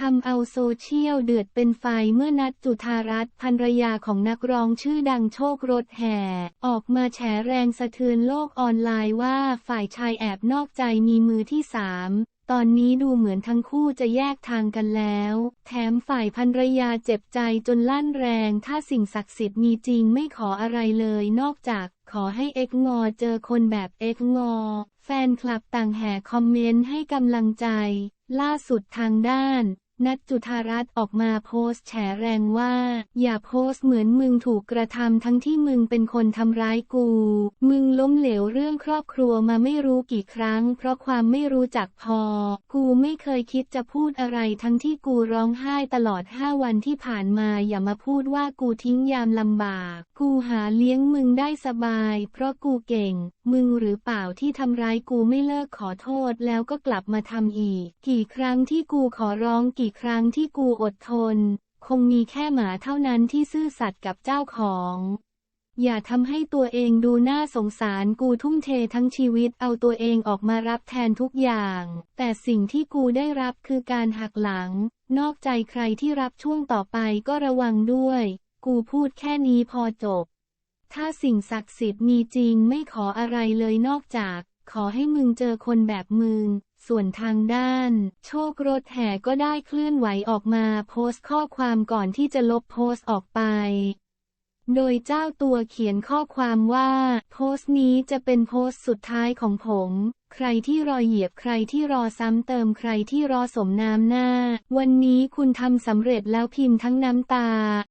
ทำเอาโซเชียลเดือดเป็นไฟเมื่อนัดจุธารัตน์ภรรยาของนักร้องชื่อดังโชครถแห่ ออกมาแฉแรงสะเทือนโลกออนไลน์ว่าฝ่ายชายแอบนอกใจมีมือที่สามตอนนี้ดูเหมือนทั้งคู่จะแยกทางกันแล้ว แถมฝ่ายภรรยาเจ็บใจจนลั่นแรง ถ้าสิ่งศักดิ์สิทธิ์มีจริงไม่ขออะไรเลยนอกจากขอให้เอ็กงอเจอคนแบบเอ็กงอ แฟนคลับต่างแห่คอมเมนต์ให้กำลังใจ ล่าสุดทางด้าน นัทจุธารัตน์ออกมาโพสต์แฉแรงว่า อย่าโพสต์เหมือนมึงถูกกระทำทั้งที่มึงเป็นคนทำร้ายกู มึงล้มเหลวเรื่องครอบครัวมาไม่รู้กี่ครั้ง เพราะความไม่รู้จักพอ กูไม่เคยคิดจะพูดอะไรทั้งที่กูร้องไห้ตลอดห้าวันที่ผ่านมาอย่ามาพูดว่ากูทิ้งยามลำบาก กูหาเลี้ยงมึงได้สบาย เพราะกูเก่ง มึงหรือเปล่าที่ทำร้ายกูไม่เลิกขอโทษแล้วก็กลับมาทำอีก กี่ครั้งที่กูขอร้องกี่กี่ครั้งที่กูอดทน คงมีแค่หมาเท่านั้นที่ซื่อสัตย์กับเจ้าของ อย่าทำให้ตัวเองดูน่าสงสารกูทุ่มเททั้งชีวิตเอาตัวเองออกมารับแทนทุกอย่าง แต่สิ่งที่กูได้รับคือการหักหลัง นอกใจใครที่รับช่วงต่อไปก็ระวังด้วย กูพูดแค่นี้พอจบ ถ้าสิ่งศักดิ์สิทธิ์มีจริงไม่ขออะไรเลยนอกจาก ขอให้มึงเจอคนแบบมึง ส่วนทางด้าน โชครถแห่ก็ได้เคลื่อนไหวออกมาโพสต์ข้อความก่อนที่จะลบโพสต์ออกไป โดยเจ้าตัวเขียนข้อความว่า โพสต์นี้จะเป็นโพสต์สุดท้ายของผม ใครที่รอเหยียบใครที่รอซ้ำเติมใครที่รอสมน้ำหน้า วันนี้คุณทำสำเร็จแล้วพิมพ์ทั้งน้ำตา